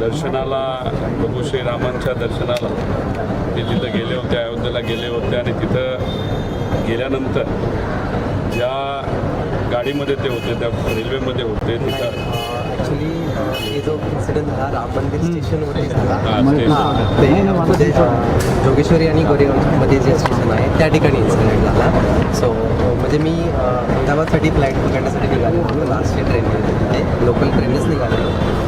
दर्शनाला प्रभू श्रीरामांच्या दर्शनाला ते तिथं गेले होते अयोध्येला गेले होते आणि तिथं गेल्यानंतर ज्या गाडीमध्ये ते होते त्या रेल्वेमध्ये होते हे जो इन्सिडेंट झाला राम मंदिर स्टेशनवरती झाला. ते जोगेश्वरी आणि गोरेगावमध्ये जे स्टेशन आहे त्या ठिकाणी इन्सिडेंट झाला. सो म्हणजे मी अहमदाबादसाठी फ्लाईट पकडण्यासाठी निघाले. होतो लास्टची ट्रेन ते. लोकल ट्रेनच निघाले.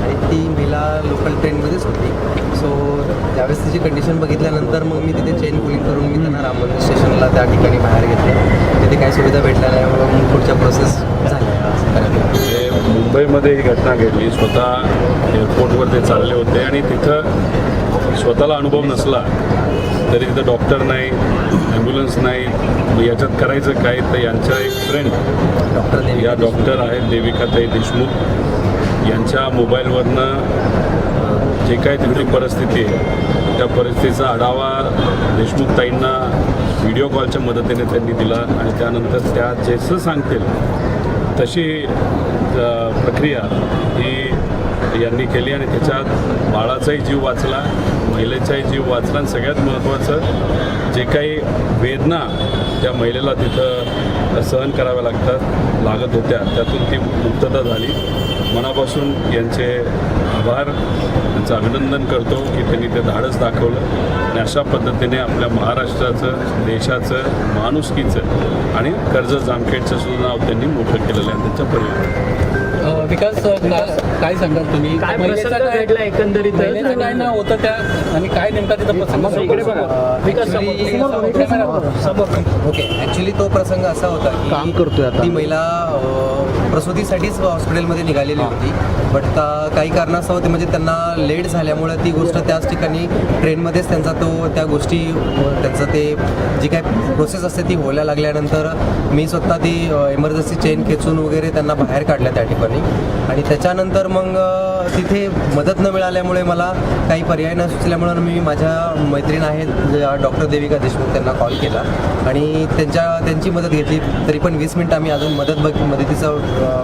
आणि ती महिला लोकल ट्रेनमध्येच होती. सो ज्यावेळेस तिची कंडिशन बघितल्यानंतर मग मी तिथे चेन पुलिंग करून मी त्यांना राम मंदिर स्टेशनला त्या ठिकाणी बाहेर घेतले. तिथे काही सुविधा भेटल्या नाही मग पुढच्या प्रोसेस झाल्या असं करायला मुंबईमध्ये ही घटना घडली. स्वतः एअरपोर्टवर ते चालले होते आणि तिथं स्वतःला अनुभव नसला तरी तिथं डॉक्टर नाही ॲम्ब्युलन्स नाही. मग याच्यात करायचं काय? तर यांचा एक फ्रेंड डॉक्टर या डॉक्टर आहेत देविकाताई देशमुख. यांच्या मोबाईलवरनं जे काय तिथली परिस्थिती आहे त्या परिस्थितीचा आढावा देशमुख ताईंना व्हिडिओ कॉलच्या मदतीने त्यांनी दिला आणि त्यानंतर त्या जसं सांगतील तशी प्रक्रिया ही यांनी केली आणि त्याच्यात बाळाचाही जीव वाचला महिलेचाही जीव वाचला आणि सगळ्यात महत्त्वाचं जे काही वेदना त्या महिलेला तिथं सहन कराव्या लागतात लागत होत्या त्यातून ती मुक्तता झाली. मनापासून यांचे आभार त्यांचं अभिनंदन करतो की त्यांनी ते धाडस दाखवलं. आणि अशा पद्धतीने आपल्या महाराष्ट्राचं देशाचं माणुसकीचं आणि कर्ज जामखेडचं सुद्धा नाव त्यांनी मोठं केलेलं आहे त्यांच्या परिवारात विकास का- काय सांगाल तुम्ही? काय महिलेचं प्रसंग काय- घडला एकंदरीत महिलेचं काय नाव होतं त्या आणि काय नेमका तिथं प्रसंग इकडे बघा. विकास समोर. ओके ॲक्च्युली तो प्रसंग असा होता की काम करतोय आता. ती महिला प्रसूतीसाठीच हॉस्पिटलमध्ये निघालेली होती. बट का काही कारणास्तव ते म्हणजे त्यांना लेट झाल्यामुळे ती गोष्ट त्याच ठिकाणी ट्रेनमध्येच त्यांचा तो त्या गोष्टी त्यांचं ते जी काय प्रोसेस असते ती व्हायला लागल्यानंतर मी स्वतः ती इमर्जन्सी चेन खेचून वगैरे त्यांना बाहेर काढल्या त्या ठिकाणी. आणि त्याच्यानंतर मग तिथे मदत न मिळाल्यामुळे मला काही पर्याय न सुचल्यामुळे मी माझ्या मैत्रीण आहेत डॉक्टर देविका देशमुख त्यांना कॉल केला. आणि त्यांच्या त्यांची मदत घेतली. तरी पण वीस मिनटं आम्ही अजून मदत बघ मदतीचा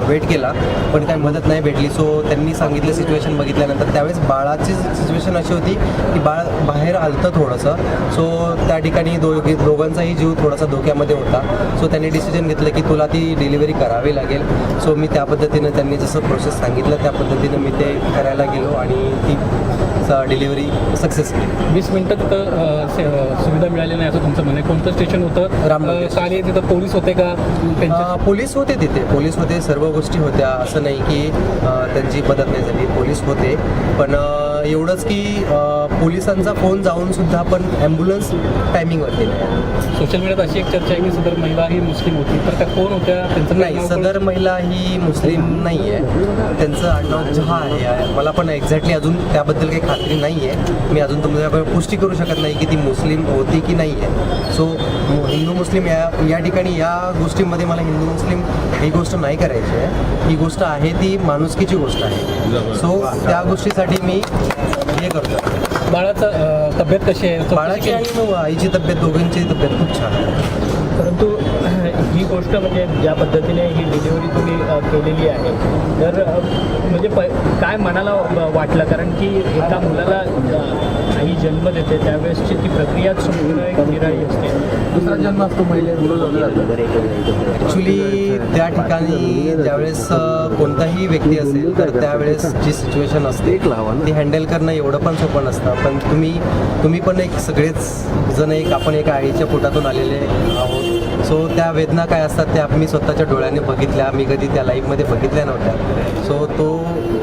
वेट केला. पण काही मदत नाही भेटली. सो त्यांनी सांगितलं सिच्युएशन बघितल्यानंतर. त्यावेळेस बाळाची सिच्युएशन अशी होती की बाळ बाहेर आलतं थोडंसं. सो त्या ठिकाणी दोघे दोघांचाही जीव थोडासा धोक्यामध्ये होता. सो त्यांनी डिसिजन घेतलं की तुला ती डिलिव्हरी करावी लागेल. सो मी त्या पद्धतीनं त्यांनी जसं प्रोसेस सांगितलं त्या पद्धतीनं मी ते करायला गेलो आणि ती डिलिव्हरी सक्सेस केली. वीस मिनिटं तिथं सुविधा मिळाली नाही असं तुमचं म्हणणं कोणतं स्टेशन होतं? राम मंदिर. अ, काय तिथं पोलीस होते का? त्यांचे अ, पोलीस होते तिथे. पोलीस होते सर्व गोष्टी होत्या. असं नाही की त्यांची मदत नाही झाली. पोलीस होते. पण एवढंच की पोलिसांचा फोन जाऊन सुद्धा पण ॲम्ब्युलन्स टायमिंगवरती नाही सोशल मीडियात अशी एक चर्चा आहे की सदर महिला ही मुस्लिम होती तर त्या कोण होत्या? त्यांचं नाही सदर महिला ही मुस्लिम नाही आहे त्यांचं आडनाव जहा आहे. मला पण एक्झॅक्टली अजून त्याबद्दल काही खात्री नाही आहे मी अजून तुमच्याकडे पुष्टी करू शकत नाही की ती मुस्लिम होती की नाही आहे सो हिंदू मुस्लिम या या ठिकाणी या गोष्टीमध्ये मला हिंदू मुस्लिम ही गोष्ट नाही करायची आहे. ही गोष्ट आहे ती माणुसकीची गोष्ट आहे. सो त्या गोष्टीसाठी मी हे करतो बाळाचं तब्येत कशी आहे? बाळाची? आणि मग आईची तब्येत दोघांची तब्येत खूप छान आहे. परंतु ही गोष्ट म्हणजे ज्या पद्धतीने ही डिलिव्हरी तुम्ही केलेली आहे तर म्हणजे प काय मनाला वाटलं? कारण की एका मुलाला आई जन्म देते त्यावेळेसची ती प्रक्रिया एक निराळी असते. दुसरा जन्म असतो ॲक्च्युली त्या ठिकाणी ज्यावेळेस कोणताही व्यक्ती असेल तर त्यावेळेस जी सिच्युएशन असते ती हँडल करणं एवढं पण सोपं नसतं. पण तुम्ही तुम्ही पण एक सगळेच जण एक आपण एका आईच्या पोटातून आलेले आहोत. सो त्या वेदना काय असतात त्या मी स्वतःच्या डोळ्याने बघितल्या. मी कधी त्या लाईफमध्ये बघितल्या नव्हत्या. सो तो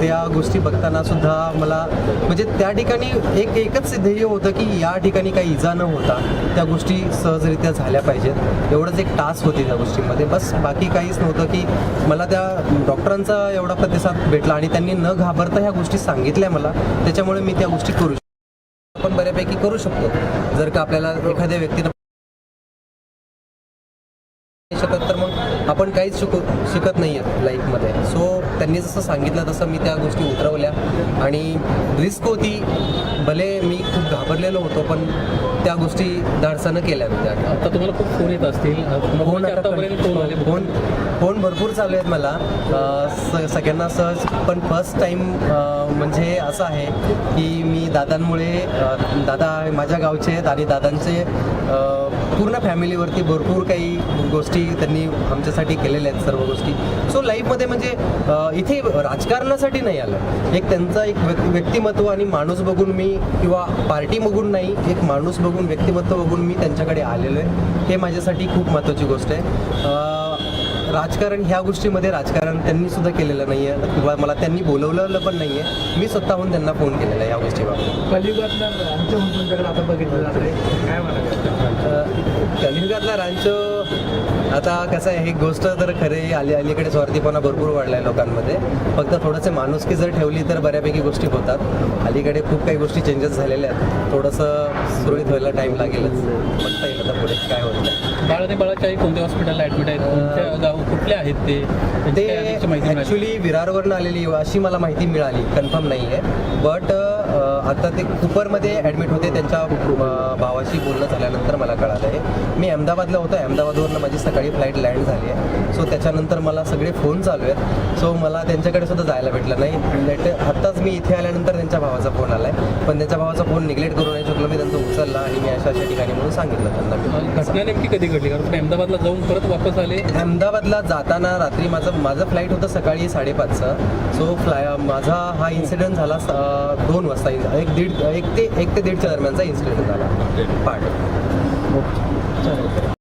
त्या गोष्टी बघताना सुद्धा मला म्हणजे त्या ठिकाणी एक एकच ध्येय होतं की या ठिकाणी काही इजा न होता त्या गोष्टी सहजरित्या झाल्या पाहिजेत. एवढंच एक टास्क होती त्या गोष्टीमध्ये. बस बाकी काहीच नव्हतं की मला त्या डॉक्टरांचा एवढा प्रतिसाद भेटला आणि त्यांनी न घाबरता ह्या गोष्टी सांगितल्या मला. त्याच्यामुळे मी त्या गोष्टी करू शकतो. आपण बऱ्यापैकी करू शकतो. जर का आपल्याला एखाद्या व्यक्तीनं शकत तर मग आपण काहीच शिकू शिकत नाही आहेत लाईफमध्ये सो त्यांनी जसं सांगितलं तसं मी त्या गोष्टी उतरवल्या. आणि रिस्क होती भले मी खूप घाबरलेलो होतो पण त्या गोष्टी धाडसानं केल्या मी त्या आता तुम्हाला खूप फोन येत असतील. फोन फोन फोन भरपूर चालू आहेत मला. सगळ्यांना सहज पण फर्स्ट टाईम म्हणजे असं आहे की मी दादांमुळे दादा माझ्या गावचे आहेत आणि दादांचे पूर्ण फॅमिलीवरती भरपूर काही गोष्टी त्यांनी आमच्यासाठी केलेल्या आहेत सर्व गोष्टी. सो लाईफमध्ये म्हणजे इथे राजकारणासाठी नाही आलं. एक त्यांचा एक व्यक्तिमत्व आणि माणूस बघून मी किंवा पार्टी बघून नाही एक माणूस बघून व्यक्तिमत्व बघून मी त्यांच्याकडे आलेलो आहे. हे माझ्यासाठी खूप महत्त्वाची गोष्ट आहे. राजकारण ह्या गोष्टीमध्ये राजकारण त्यांनी सुद्धा केलेलं नाही आहे किंवा मला त्यांनी बोलवलेलं पण नाही आहे मी स्वतःहून त्यांना फोन केलेला आहे या गोष्टीबाबत. आमच्या तुमच्याकडे आता बघितलं जातं काय म्हणाल कलियुगातला रांचो आता कसं आहे ही गोष्ट तर खरे आली अलीकडे स्वार्थीपणा भरपूर वाढला आहे लोकांमध्ये. फक्त थोडंसं माणुसकी जर ठेवली तर बऱ्यापैकी गोष्टी होतात. अलीकडे खूप काही गोष्टी चेंजेस झालेल्या आहेत. थोडंसं सुरळीत व्हायला टाईम लागेलच. बघता येईल आता पुढे काय होतं. बाळ आणि बाळाच्या आई कोणत्या हॉस्पिटलला ॲडमिट आहेत? कोणत्या गाव कुठले आहेत ते? ते माहिती मिळाली? ॲक्च्युली विरारवरून आलेली अशी मला माहिती मिळाली. कन्फर्म नाही आहे. बट आता ते कुपरमध्ये ॲडमिट होते त्यांच्या अ, भावाशी बोलणं झाल्यानंतर मला कळालं आहे मी अहमदाबादला होतो. अहमदाबादवरून माझी सकाळी फ्लाईट लँड झाली आहे. सो त्याच्यानंतर मला सगळे फोन चालू आहेत. सो मला त्यांच्याकडे सुद्धा जायला भेटलं नाही. लेट आत्ताच मी इथे आल्यानंतर त्यांच्या भावाचा फोन आला आहे पण त्यांच्या भावाचा फोन निग्लेक्ट करू नाही शकलो. मी त्यांचा उचलला आणि मी अशा अशा ठिकाणी म्हणून सांगितलं त्यांना. घटना नेमकी कधी घडली कारण तुम्ही अहमदाबादला जाऊन परत वापस आले. अहमदाबादला जाताना रात्री माझं माझं फ्लाईट होतं सकाळी साडेपाचचं. सो फ्लाय माझा हा इन्सिडेंट झाला दोन वाजता. एक दीड एक ते एक ते दीडच्या दरम्यानचा इन्सिडेंट झाला. पाठ. चालेल.